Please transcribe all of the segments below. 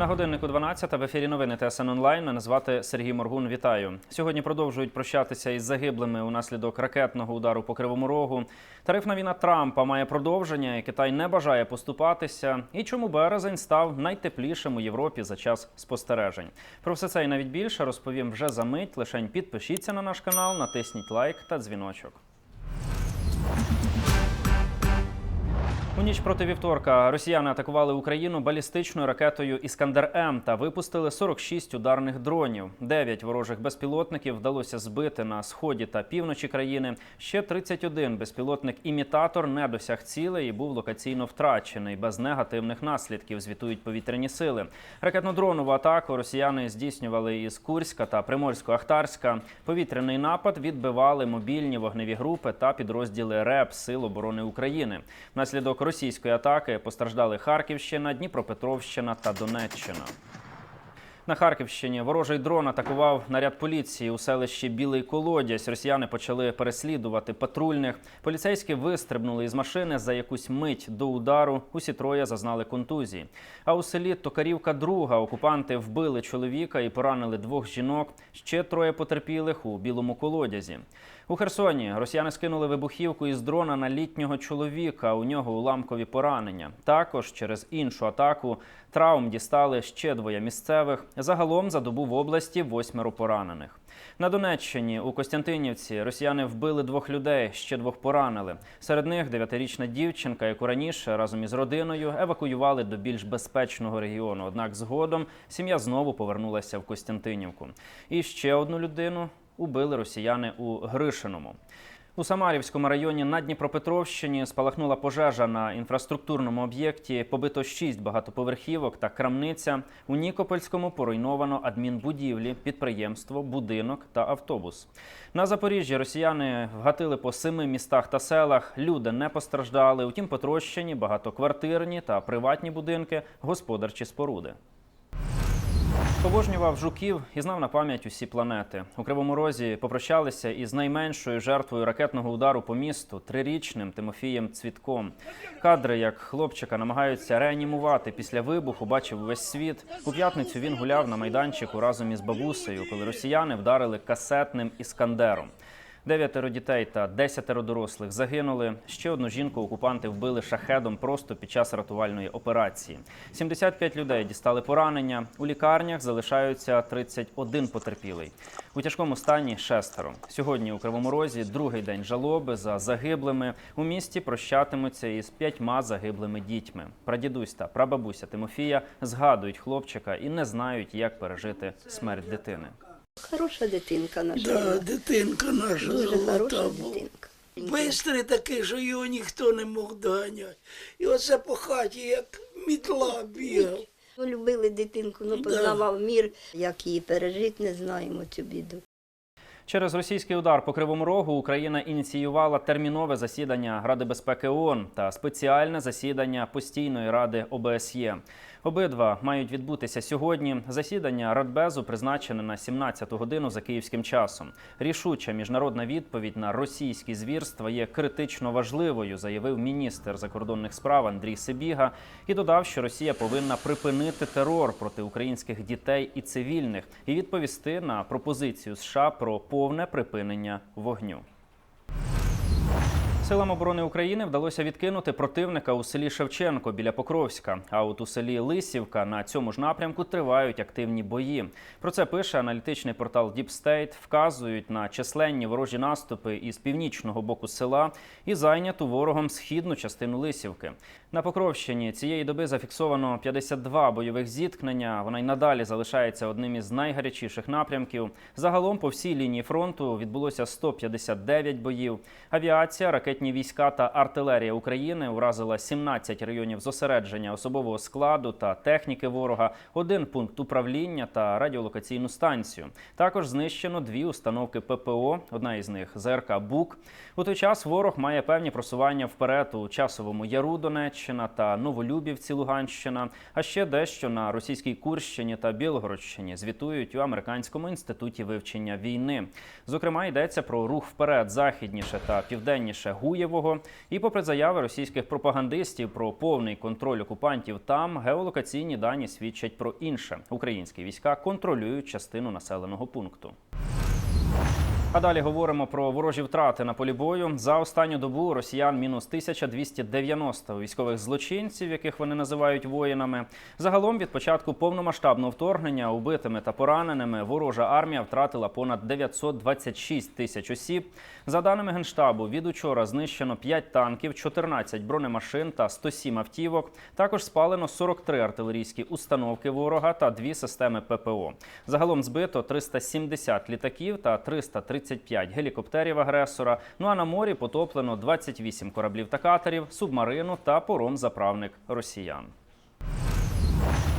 На годиннику 12 в ефірі новини ТСН онлайн. Мене звати Сергій Моргун. Вітаю. Сьогодні продовжують прощатися із загиблими унаслідок ракетного удару по Кривому Рогу. Тарифна війна Трампа має продовження, і Китай не бажає поступатися. І чому березень став найтеплішим у Європі за час спостережень. Про все це і навіть більше розповім вже за мить. Лишень підпишіться на наш канал, натисніть лайк та дзвіночок. У ніч проти вівторка росіяни атакували Україну балістичною ракетою Іскандер М та випустили 46 ударних дронів. Дев'ять ворожих безпілотників вдалося збити на сході та півночі країни. Ще 31 безпілотник-імітатор не досяг цілей і був локаційно втрачений без негативних наслідків. Звітують повітряні сили. Ракетно-дронову атаку росіяни здійснювали із Курська та Приморсько-Ахтарська. Повітряний напад відбивали мобільні вогневі групи та підрозділи РЕП Сил оборони України. Внаслідок російської атаки постраждали Харківщина, Дніпропетровщина та Донеччина. На Харківщині ворожий дрон атакував наряд поліції у селищі Білий Колодязь. Росіяни почали переслідувати патрульних. Поліцейські вистрибнули із машини за якусь мить до удару. Усі троє зазнали контузії. А у селі Токарівка друга окупанти вбили чоловіка і поранили двох жінок. Ще троє потерпілих у білому колодязі. У Херсоні росіяни скинули вибухівку із дрона на літнього чоловіка. У нього уламкові поранення. Також через іншу атаку травм дістали ще двоє місцевих. Загалом за добу в області восьмеро поранених. На Донеччині у Костянтинівці росіяни вбили двох людей, ще двох поранили. Серед них дев'ятирічна дівчинка, яку раніше разом із родиною евакуювали до більш безпечного регіону. Однак згодом сім'я знову повернулася в Костянтинівку. І ще одну людину убили росіяни у Гришиному. У Самарівському районі на Дніпропетровщині спалахнула пожежа на інфраструктурному об'єкті. Побито шість багатоповерхівок та крамниця. У Нікопольському поруйновано адмінбудівлі, підприємство, будинок та автобус. На Запоріжжі росіяни вгатили по семи містах та селах. Люди не постраждали. Утім, потрощені багатоквартирні та приватні будинки, господарчі споруди. Побожнював жуків і знав на пам'ять усі планети. У Кривому Розі попрощалися із найменшою жертвою ракетного удару по місту трирічним Тимофієм Цвітком. Кадри, як хлопчика намагаються реанімувати після вибуху, бачив увесь світ. У п'ятницю він гуляв на майданчику разом із бабусею, коли росіяни вдарили касетним іскандером. Дев'ятеро дітей та десятеро дорослих загинули. Ще одну жінку окупанти вбили шахедом просто під час рятувальної операції. 75 людей дістали поранення. У лікарнях залишаються 31 потерпілий. У тяжкому стані шестеро. Сьогодні у Кривому Розі другий день жалоби за загиблими. У місті прощатимуться із п'ятьма загиблими дітьми. Прадідусь та прабабуся Тимофія згадують хлопчика і не знають, як пережити смерть дитини. Хороша дитинка наша. Да, дитинка наша Дуже золота хороша була. дитинка. Бистрий такий, що його ніхто не мог доганяти. І оце по хаті, як мітла бігав. Ну, Любили дитинку, ну познавав мір. Як її пережити, не знаємо цю біду. Через російський удар по Кривому Рогу Україна ініціювала термінове засідання Ради безпеки ООН та спеціальне засідання постійної ради ОБСЄ. Обидва мають відбутися сьогодні. Засідання Радбезу призначене на 17 годину за київським часом. Рішуча міжнародна відповідь на російські звірства є критично важливою, заявив міністр закордонних справ Андрій Сибіга і додав, що Росія повинна припинити терор проти українських дітей і цивільних і відповісти на пропозицію США про повне припинення вогню. Силам оборони України вдалося відкинути противника у селі Шевченко біля Покровська. А от у селі Лисівка на цьому ж напрямку тривають активні бої. Про це пише аналітичний портал Deep State. Вказують на численні ворожі наступи із північного боку села і зайняту ворогом східну частину Лисівки. На Покровщині цієї доби зафіксовано 52 бойових зіткнення. Вона й надалі залишається одним із найгарячіших напрямків. Загалом по всій лінії фронту відбулося 159 боїв. Авіація, ракетні війська та артилерія України уразила 17 районів зосередження особового складу та техніки ворога, один пункт управління та радіолокаційну станцію. Також знищено дві установки ППО. Одна із них ЗРК БУК. У той час ворог має певні просування вперед у часовому яру Донеччина та Новолюбівці Луганщина, а ще дещо на російській Курщині та Білгородщині звітують у американському інституті вивчення війни. Зокрема, йдеться про рух вперед західніше та південніше Гур. Чагуєвого. І попри заяви російських пропагандистів про повний контроль окупантів, там геолокаційні дані свідчать про інше. Українські війська контролюють частину населеного пункту. А далі говоримо про ворожі втрати на полі бою. За останню добу росіян мінус 1290 військових злочинців, яких вони називають воїнами. Загалом від початку повномасштабного вторгнення убитими та пораненими ворожа армія втратила понад 926 тисяч осіб. За даними генштабу, від учора знищено 5 танків, 14 бронемашин та 107 автівок. Також спалено 43 артилерійські установки ворога та дві системи ППО. Загалом збито 370 літаків та 335 гелікоптерів агресора. Ну а на морі потоплено 28 кораблів та катерів, субмарину та пором-заправник росіян.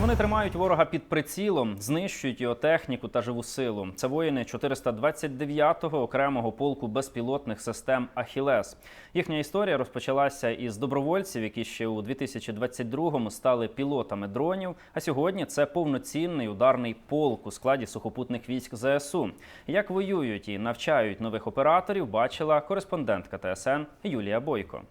Вони тримають ворога під прицілом, знищують його техніку та живу силу. Це воїни 429-го окремого полку безпілотних систем Ахілес. Їхня історія розпочалася із добровольців, які ще у 2022-му стали пілотами дронів. А сьогодні це повноцінний ударний полк у складі сухопутних військ ЗСУ. Як воюють і навчають нових операторів, бачила кореспондентка ТСН Юлія Бойко.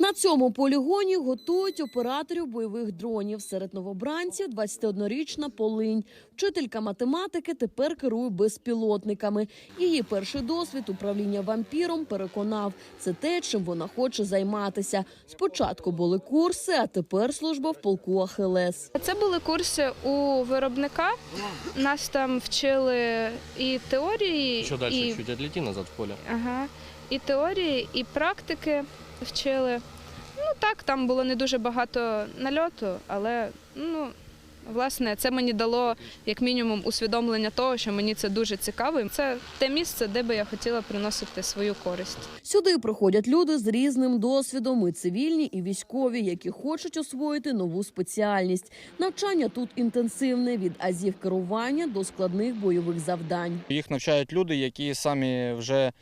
На цьому полігоні готують операторів бойових дронів. Серед новобранців 21-річна Полинь. Вчителька математики тепер керує безпілотниками. Її перший досвід управління вампіром переконав, це те, чим вона хоче займатися. Спочатку були курси, а тепер служба в полку Ахилес. Це були курси у виробника. Нас там вчили і теорії, Еще дальше і, чуть отлети назад в поле. ага, і теорії, і практики вчили. Ну так, там було не дуже багато нальоту, але ну, власне це мені дало як мінімум усвідомлення того, що мені це дуже цікаво. Це те місце, де би я хотіла приносити свою користь. Сюди приходять люди з різним досвідом, і цивільні, і військові, які хочуть освоїти нову спеціальність. Навчання тут інтенсивне від азів керування до складних бойових завдань. Їх навчають люди, які самі вже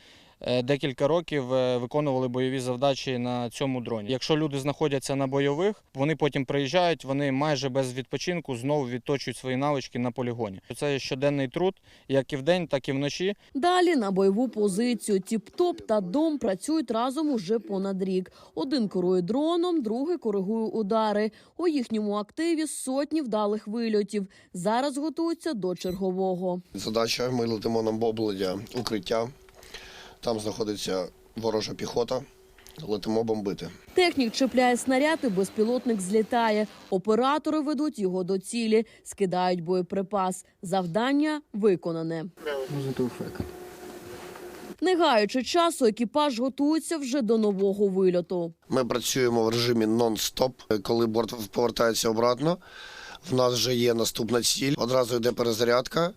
декілька років е, виконували бойові завдачі на цьому дроні. Якщо люди знаходяться на бойових, вони потім приїжджають, вони майже без відпочинку знову відточують свої навички на полігоні. Це щоденний труд, як і вдень, так і вночі. Далі на бойову позицію Тіп-топ та дом працюють разом уже понад рік. Один керує дроном, другий коригує удари. У їхньому активі сотні вдалих вильотів. Зараз готуються до чергового. Задача ми летимо на обледя укриття. Там знаходиться ворожа піхота. Летимо бомбити. Технік чіпляє снаряд і безпілотник злітає. Оператори ведуть його до цілі, скидають боєприпас. Завдання виконане. Не гаючи часу, екіпаж готується вже до нового вильоту. Ми працюємо в режимі нон-стоп. Коли борт повертається обратно, в нас вже є наступна ціль. Одразу йде перезарядка,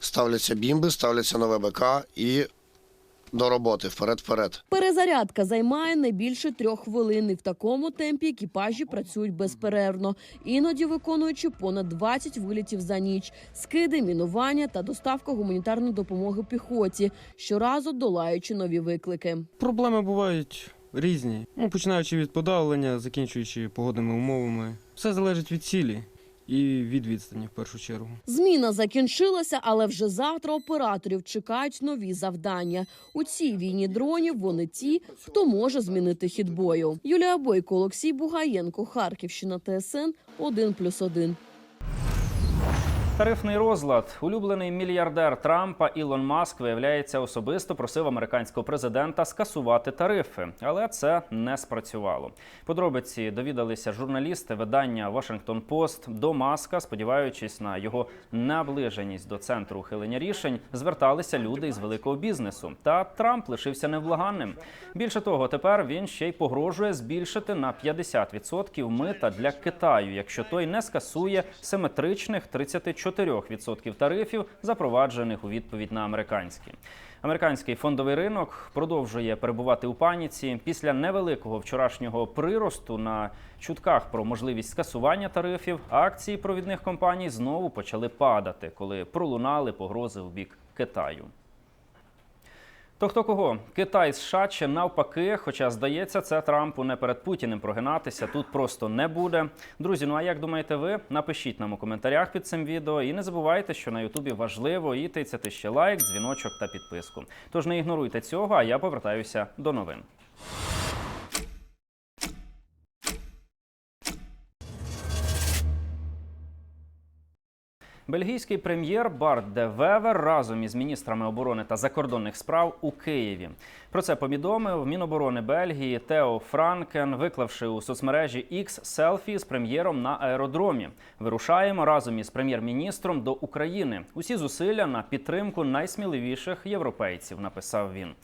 ставляться бімби, ставляться нове БК і до роботи вперед-вперед. Перезарядка займає не більше трьох хвилин. І в такому темпі екіпажі працюють безперервно, іноді виконуючи понад 20 вилітів за ніч, скиди, мінування та доставка гуманітарної допомоги піхоті, щоразу долаючи нові виклики. Проблеми бувають різні. Ну, починаючи від подавлення, закінчуючи погодними умовами. Все залежить від цілі і від відстані в першу чергу. Зміна закінчилася, але вже завтра операторів чекають нові завдання. У цій війні дронів вони ті, хто може змінити хід бою. Юлія Бойко, Олексій Бугаєнко, Харківщина, ТСН 1+,1. Тарифний розлад. Улюблений мільярдер Трампа Ілон Маск виявляється особисто просив американського президента скасувати тарифи, але це не спрацювало. Подробиці довідалися журналісти видання Washington Post до Маска, сподіваючись на його наближеність до центру ухилення рішень, зверталися люди із великого бізнесу. Та Трамп лишився невблаганним. Більше того, тепер він ще й погрожує збільшити на 50% мита для Китаю, якщо той не скасує симетричних 34% тарифів, запроваджених у відповідь на американські. Американський фондовий ринок продовжує перебувати у паніці після невеликого вчорашнього приросту на чутках про можливість скасування тарифів. Акції провідних компаній знову почали падати, коли пролунали погрози в бік Китаю. То хто кого? Китай США чи навпаки, хоча здається, це Трампу не перед Путіним прогинатися тут просто не буде. Друзі, ну а як думаєте ви? Напишіть нам у коментарях під цим відео і не забувайте, що на Ютубі важливо і тицяти ще лайк, дзвіночок та підписку. Тож не ігноруйте цього, а я повертаюся до новин. Бельгійський прем'єр Барт де Вевер разом із міністрами оборони та закордонних справ у Києві. Про це повідомив Міноборони Бельгії Тео Франкен, виклавши у соцмережі X селфі з прем'єром на аеродромі. Вирушаємо разом із прем'єр-міністром до України. Усі зусилля на підтримку найсміливіших європейців. Написав він.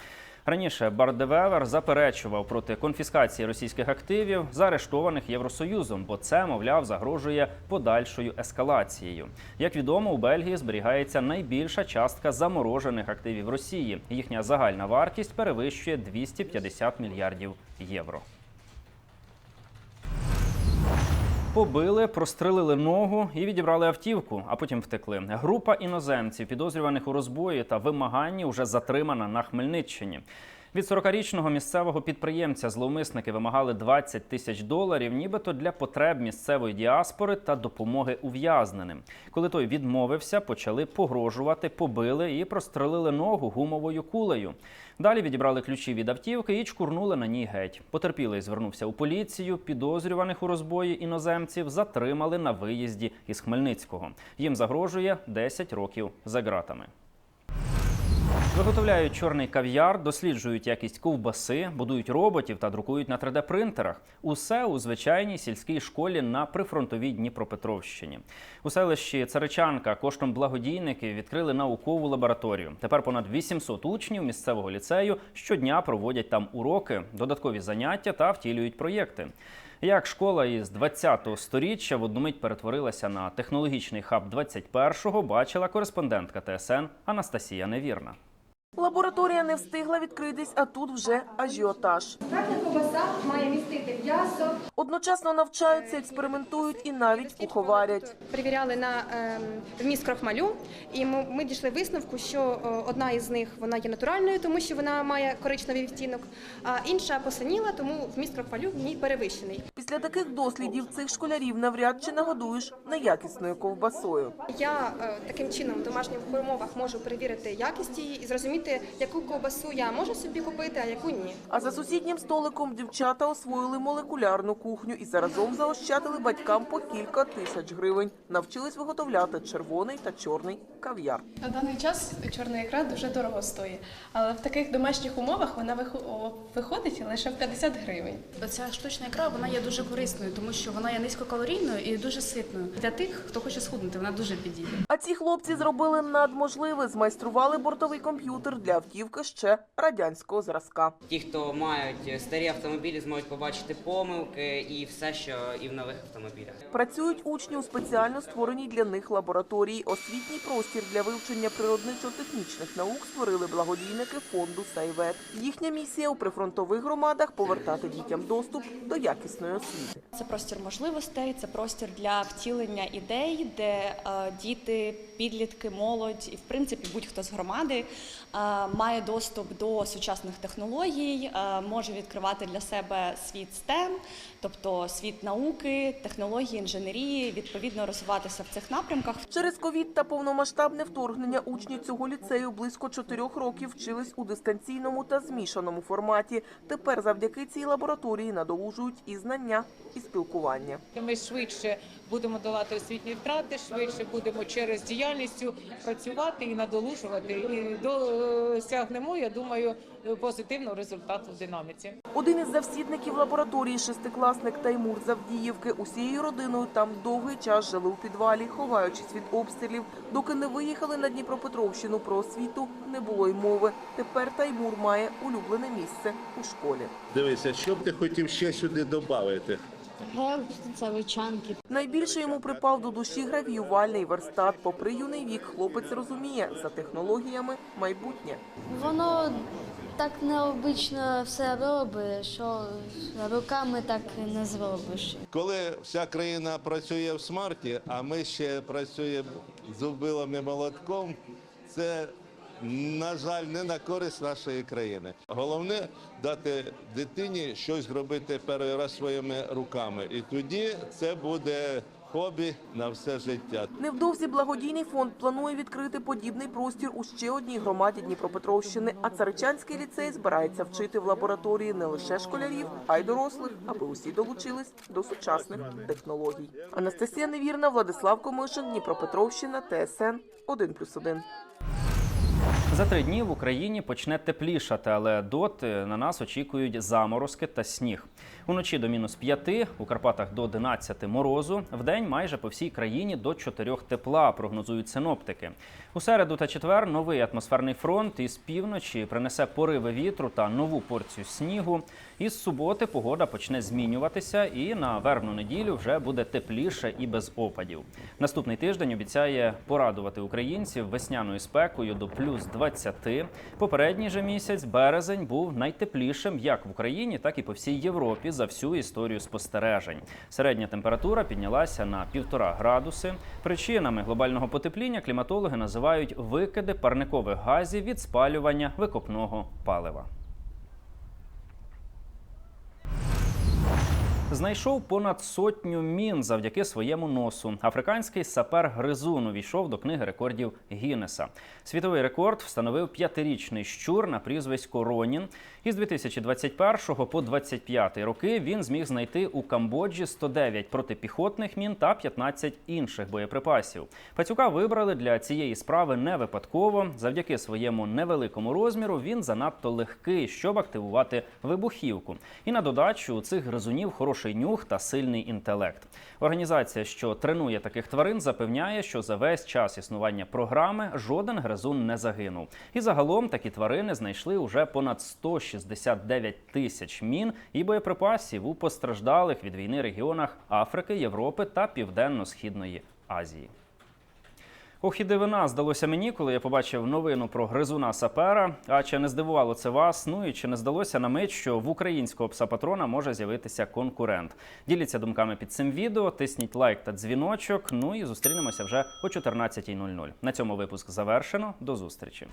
Раніше Бардевевер заперечував проти конфіскації російських активів, заарештованих Євросоюзом, бо це, мовляв, загрожує подальшою ескалацією. Як відомо, у Бельгії зберігається найбільша частка заморожених активів Росії. Їхня загальна вартість перевищує 250 мільярдів євро. Побили, прострелили ногу і відібрали автівку, а потім втекли. Група іноземців, підозрюваних у розбої та вимаганні, вже затримана на Хмельниччині. Від 40-річного місцевого підприємця зловмисники вимагали 20 тисяч доларів, нібито для потреб місцевої діаспори та допомоги ув'язненим. Коли той відмовився, почали погрожувати, побили і прострелили ногу гумовою кулею. Далі відібрали ключі від автівки і чкурнули на ній геть. Потерпілий звернувся у поліцію. Підозрюваних у розбої іноземців затримали на виїзді із Хмельницького. Їм загрожує 10 років за ґратами. Виготовляють чорний кав'яр, досліджують якість ковбаси, будують роботів та друкують на 3D-принтерах. Усе у звичайній сільській школі на прифронтовій Дніпропетровщині. У селищі Царичанка коштом благодійників відкрили наукову лабораторію. Тепер понад 800 учнів місцевого ліцею щодня проводять там уроки, додаткові заняття та втілюють проєкти. Як школа із 20-го сторіччя в одну мить перетворилася на технологічний хаб 21-го, бачила кореспондентка ТСН Анастасія Невірна. Лабораторія не встигла відкритись, а тут вже ажіотаж. Верхня ковбаса має містити м'ясо. Одночасно навчаються, експериментують і навіть куховарять. Перевіряли на ем, вміст крохмалю, і ми, ми дійшли висновку, що е, одна із них вона є натуральною, тому що вона має коричневий відтінок, а інша посиніла, тому вміст крохмалю в ній перевищений. Після таких дослідів цих школярів навряд чи нагодуєш неякісною ковбасою. Я е, таким чином в домашніх умовах можу перевірити якість її і зрозуміти, яку ковбасу я можу собі купити, а яку ні. А за сусіднім столиком дівчата освоїли молекулярну кухню і заразом заощадили батькам по кілька тисяч гривень. Навчились виготовляти червоний та чорний кав'яр. На даний час чорна ікра дуже дорого стоїть, але в таких домашніх умовах вона вихо- виходить лише в 50 гривень. Ця штучна ікра вона є дуже корисною, тому що вона є низькокалорійною і дуже ситною. Для тих, хто хоче схуднути, вона дуже підійде. А ці хлопці зробили надможливе, змайстрували бортовий комп'ютер для автівки ще радянського зразка. Ті, хто мають старі автомобілі, зможуть побачити помилки і все, що і в нових автомобілях. Працюють учні у спеціально створеній для них лабораторії. Освітній простір для вивчення природничо-технічних наук створили благодійники фонду Сайвет. Їхня місія у прифронтових громадах повертати дітям доступ до якісної освіти. Це простір можливостей, це простір для втілення ідей, де е, діти, підлітки, молодь і в принципі будь-хто з громади е, має доступ до сучасних технологій, е, може відкривати для себе світ STEM, тобто світ науки, технології, інженерії, відповідно розвиватися в цих напрямках. Через ковід та повномасштабне вторгнення учні цього ліцею близько чотирьох років вчились у дистанційному та змішаному форматі. Тепер завдяки цій лабораторії надолужують і знання, і спілкування. Ми швидше будемо долати освітні втрати, швидше будемо через діяльністю працювати і надолужувати. І досягнемо, я думаю, позитивного результату в динаміці. Один із завсідників лабораторії, шестикласник Таймур Завдіївки, усією родиною там довгий час жили у підвалі, ховаючись від обстрілів. Доки не виїхали на Дніпропетровщину про освіту, не було й мови. Тепер Таймур має улюблене місце у школі. Дивися, що б ти хотів ще сюди додати? Найбільше йому припав до душі гравіювальний верстат. Попри юний вік, хлопець розуміє, за технологіями майбутнє. Воно так необично все робить, що руками так не зробиш. Коли вся країна працює в смарті, а ми ще працюємо зубилом і молотком, це, на жаль, не на користь нашої країни. Головне дати дитині щось зробити перший раз своїми руками. І тоді це буде хобі на все життя. Невдовзі благодійний фонд планує відкрити подібний простір у ще одній громаді Дніпропетровщини. А Царичанський ліцей збирається вчити в лабораторії не лише школярів, а й дорослих, аби усі долучились до сучасних технологій. Анастасія Невірна, Владислав Комишин, Дніпропетровщина, ТСН 1+,1. За три дні в Україні почне теплішати, але доти на нас очікують заморозки та сніг. Уночі до мінус 5, у Карпатах до 11 морозу. Вдень майже по всій країні до 4 тепла, прогнозують синоптики. У середу та четвер новий атмосферний фронт із півночі принесе пориви вітру та нову порцію снігу. Із суботи погода почне змінюватися, і на вербну неділю вже буде тепліше і без опадів. Наступний тиждень обіцяє порадувати українців весняною спекою до плюс 20. Попередній же місяць, березень, був найтеплішим як в Україні, так і по всій Європі за всю історію спостережень. Середня температура піднялася на півтора градуси. Причинами глобального потепління кліматологи називають викиди парникових газів від спалювання викопного палива. Знайшов понад сотню мін завдяки своєму носу. Африканський сапер Гризун увійшов до книги рекордів Гіннеса. Світовий рекорд встановив п'ятирічний щур на прізвисько Ронін. Із 2021 по 25 роки він зміг знайти у Камбоджі 109 протипіхотних мін та 15 інших боєприпасів. Пацюка вибрали для цієї справи не випадково. Завдяки своєму невеликому розміру він занадто легкий, щоб активувати вибухівку. І на додачу у цих гризунів хороший нюх та сильний інтелект. Організація, що тренує таких тварин, запевняє, що за весь час існування програми жоден гризун не загинув. І загалом такі тварини знайшли уже понад 169 тисяч мін і боєприпасів у постраждалих від війни регіонах Африки, Європи та Південно-Східної Азії. Ох, і дивина здалося мені, коли я побачив новину про гризуна сапера. А чи не здивувало це вас? Ну і чи не здалося на мить, що в українського пса-патрона може з'явитися конкурент? Діліться думками під цим відео, тисніть лайк та дзвіночок. Ну і зустрінемося вже о 14.00. На цьому випуск завершено. До зустрічі.